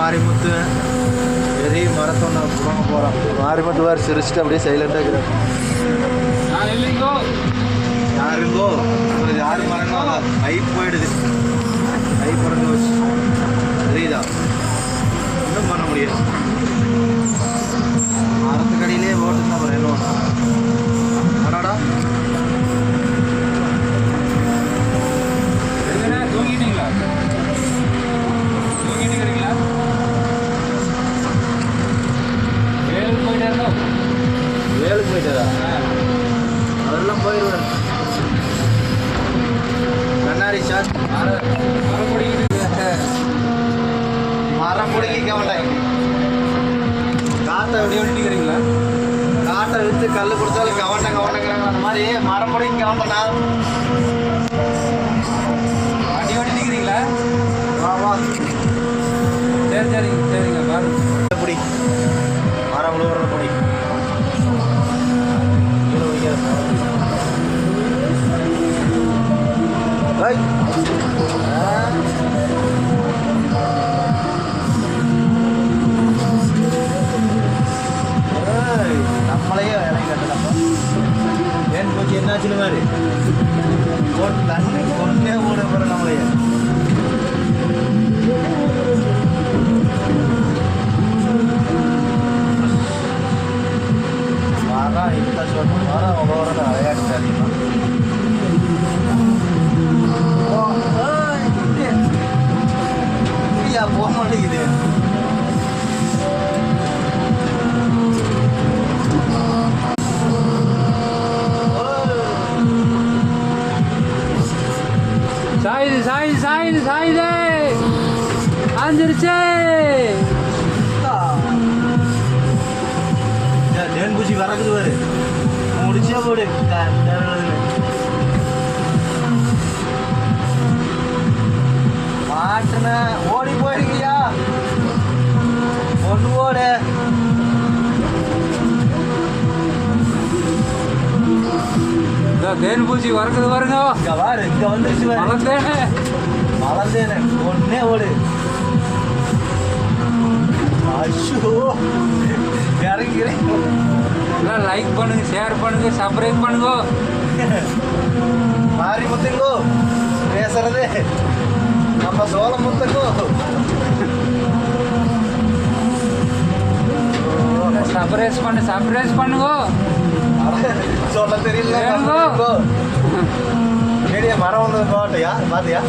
மாரிமுத்து. பெரிய மரத்தை ஒன்று புடங்க போகிறோம் மாரிமுத்து வேறு சிரிச்சுட்டு அப்படியே சைலண்டாக இருக்கிறேன் யாருங்கோ? யாரு மரங்கோ? ஹைப் போயிடுது. ஹைப் பறந்து வச்சு. மரம் பிடிக்கிட்டு மரம் பிடிக்க மாட்டேன் காற்றை அப்படி விட்டுக்கிறீங்களா காட்டை விற்று கல் குடிச்சாலும் கவண்டை கவண்டங்கிறாங்க அந்த மாதிரி மரம் பிடிக்க கவண்டனா வண்டி என்னாச்சுன்னு மாதிரி கொண்டு தண்ணி கொண்டே ஓட போகிற நம்மளையே மரம் இந்த சொட்டு மரம் அவ்வளோ விளையாட்டு தெரியுமா போக மாட்டேங்குது சாயுது சாயுது சாயுது சாயுது. ஆஞ்சிருச்சே தேன் பூச்சி வரக்குது பாரு. முடிச்சே போடு. மாட்டுன ஓடி போயிருக்கியா? ஒன்று ஓடு தேன் பூச்சி வரக்குது பாருங்க இங்க பாரு இங்க வந்துருச்சு பாரு வளர்ந்தேனே மலர்ந்தேனே ஒன்னே ஓடு அஷோ இறங்கிறேன் எல்லாம் லைக் பண்ணுங்க ஷேர் பண்ணுங்க சப்ஸ்கிரைப் பண்ணுங்க மாறி முத்துங்கோ பேசுறது நம்ம சோழ முத்துங்கோ சப்ரைஸ் பண்ணு சப்ரைஸ் பண்ணுங்க சொல்ல தெரியல ஏங்கோ? மரம் வந்தது பாட்டியா பாத்தியா